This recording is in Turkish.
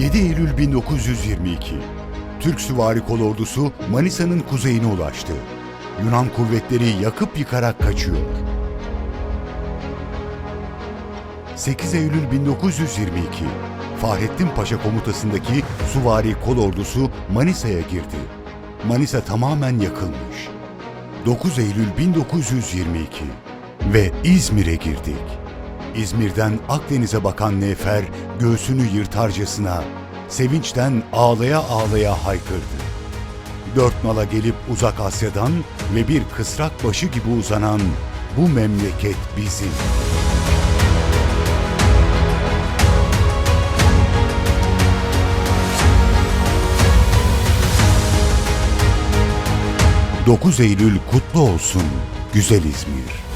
7 Eylül 1922 Türk Süvari Kolordusu Manisa'nın kuzeyine ulaştı. Yunan kuvvetleri yakıp yıkarak kaçıyor. 8 Eylül 1922 Fahrettin Paşa komutasındaki Süvari Kolordusu Manisa'ya girdi. Manisa tamamen yakılmış. 9 Eylül 1922 ve İzmir'e girdik. İzmir'den Akdeniz'e bakan Nefer göğsünü yırtarcasına sevinçten ağlaya ağlaya haykırdı. Dört nala gelip uzak Asya'dan ve bir kısrak başı gibi uzanan bu memleket bizim. ...9 Eylül kutlu olsun güzel İzmir.